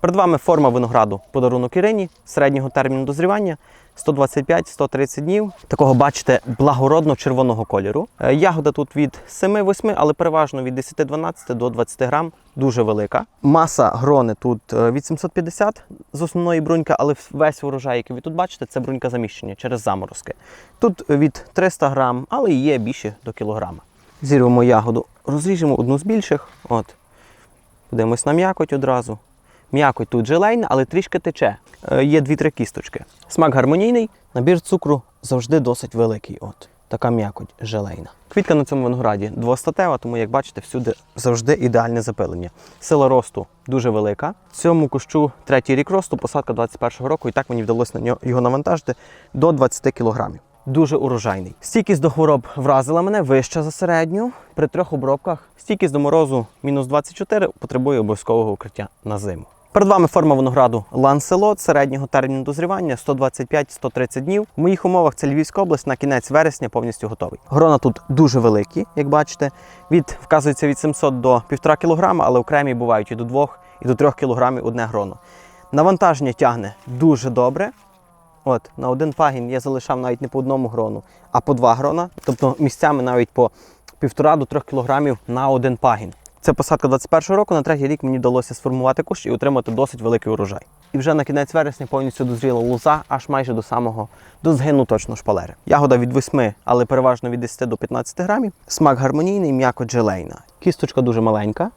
Перед вами форма винограду подарунок Ірині середнього терміну дозрівання 125-130 днів. Такого бачите благородно червоного кольору. Е, Ягода тут від 7-8, але переважно від 10-12 до 20 грам. Дуже велика. Маса грони тут е, від 750 з основної бруньки, але весь урожай, який ви тут бачите, це брунька заміщення через заморозки. Тут від 300 грам, але є більше до кілограма. Зірвемо ягоду, розріжемо одну з більших. От. Подивимось на м'якоть одразу. М'якоть тут желейна, але трішки тече. Е, Є дві-три кісточки. Смак гармонійний, набір цукру завжди досить великий. От. Така м'якоть желейна. Квітка на цьому винограді двостатева, тому, як бачите, всюди завжди ідеальне запилення. Сила росту дуже велика. Цьому кущу третій рік росту, посадка 21-го року, і так мені вдалося на нього його навантажити до 20 кілограмів. Дуже урожайний. Стійкість до хвороб вразила мене вища за середню. При трьох обробках стійкість до морозу мінус 24 потребує обов'язкового укриття на зиму. Перед вами форма винограду Ланселот середнього терміну дозрівання 125-130 днів. В моїх умовах це Львівська область на кінець вересня повністю готовий. Грона тут дуже великі, як бачите. Від вказується від 700 до 1,5 кг, але окремі бувають і до 2 і до 3 кг одне гроно. Навантаження тягне дуже добре. От, на один пагін я залишав навіть не по одному грону, а по два грона. Тобто місцями навіть по півтора до трьох кілограмів на один пагін. Це посадка 21-го року. На третій рік мені вдалося сформувати кущ і отримати досить великий урожай. І вже на кінець вересня повністю дозріла лоза, аж майже до самого до згину точно шпалери. Ягода від 8, але переважно від 10 до 15 грамів. Смак гармонійний, м'яко джелейна. Кісточка дуже маленька.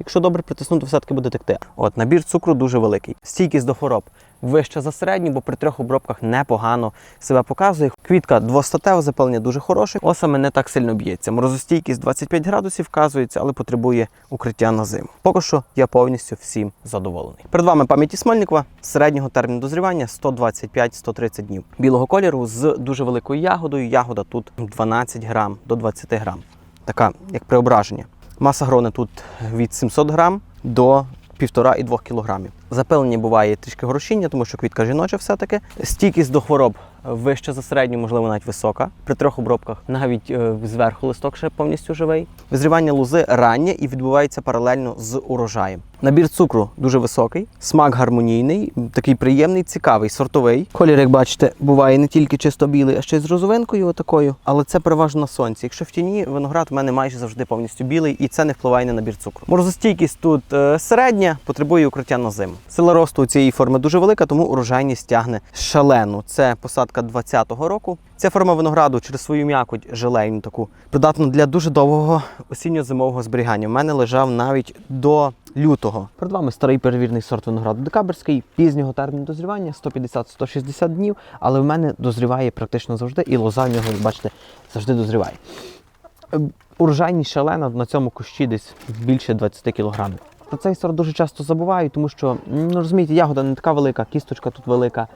Якщо добре притиснути, все-таки буде текти. От набір цукру дуже великий. Стійкість до хвороб вища за середню, бо при трьох обробках непогано себе показує. Квітка двостатеве запалення дуже хороше. Осами не так сильно б'ється. Морозостійкість 25 градусів вказується, але потребує укриття на зиму. Поки що я повністю всім задоволений. Перед вами пам'яті Смольникова середнього терміну дозрівання 125-130 днів. Білого кольору з дуже великою ягодою. Ягода тут 12 грам до 20 грам. Така як преображення. Маса грони тут від 700 грам до 1,5 і 2 кілограмів. Запилення буває трішки горошіння, тому що квітка жіноча все-таки. Стійкість до хвороб вища за середню, можливо, навіть висока. При трьох обробках навіть е, зверху листок ще повністю живий. Визрівання лузи раннє і відбувається паралельно з урожаєм. Набір цукру дуже високий, смак гармонійний, такий приємний, цікавий, сортовий. Колір, як бачите, буває не тільки чисто білий, а ще й з розовинкою отакою, але це переважно на сонці. Якщо в тіні, виноград в мене майже завжди повністю білий, і це не впливає на набір цукру. Морозостійкість тут е, середня, потребує укриття на зиму. Сила росту у цієї форми дуже велика, тому урожайність тягне шалену. Це посадка 20-го року. Ця форма винограду через свою м'якоть желейну таку придатна для дуже довгого осінньо-зимового зберігання. У мене лежав навіть до лютого. Перед вами старий перевірний сорт винограду декабрьський, пізнього терміну дозрівання 150-160 днів, але в мене дозріває практично завжди, і лоза в нього, бачите, завжди дозріває. Е, Урожайність шалена на цьому кущі десь більше 20 кілограмів. Про цей сорт дуже часто забувають, тому що, ну розумієте, ягода не така велика, кісточка тут велика.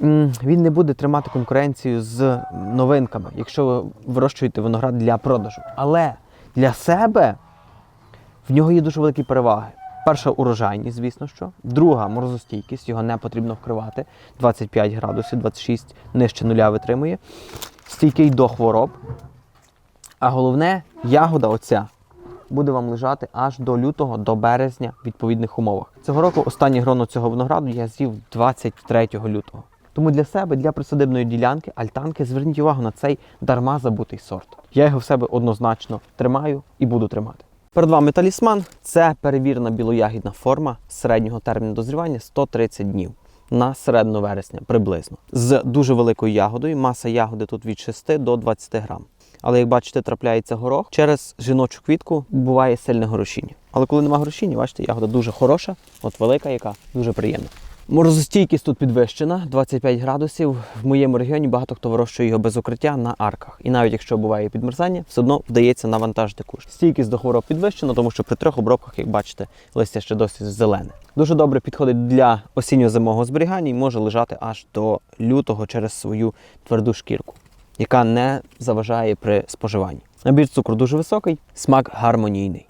Він не буде тримати конкуренцію з новинками, якщо ви вирощуєте виноград для продажу. Але для себе в нього є дуже великі переваги. Перша урожайність, звісно що. Друга морозостійкість, його не потрібно вкривати. 25 градусів, 26 нижче нуля витримує. Стійкий до хвороб. А головне, ягода оця буде вам лежати аж до лютого, до березня в відповідних умовах. Цього року останнє гроно цього винограду я з'їв 23 лютого. Тому для себе, для присадибної ділянки, альтанки, зверніть увагу на цей дарма забутий сорт. Я його в себе однозначно тримаю і буду тримати. Перед вами талісман це перевірена білоягідна форма середнього терміну дозрівання 130 днів на середину вересня приблизно. З дуже великою ягодою. Маса ягоди тут від 6 до 20 грам. Але як бачите, трапляється горох. Через жіночу квітку буває сильне горошіння. Але коли немає горошіння, бачите, ягода дуже хороша, от велика, яка дуже приємна. Морозостійкість тут підвищена, 25 градусів. В моєму регіоні багато хто вирощує його без укриття на арках. І навіть якщо буває підмерзання, все одно вдається навантажити куш. Стійкість до хвороб підвищена, тому що при трьох обробках, як бачите, листя ще досить зелене. Дуже добре підходить для осінньо-зимового зберігання і може лежати аж до лютого через свою тверду шкірку, яка не заважає при споживанні. Набір цукру дуже високий, смак гармонійний.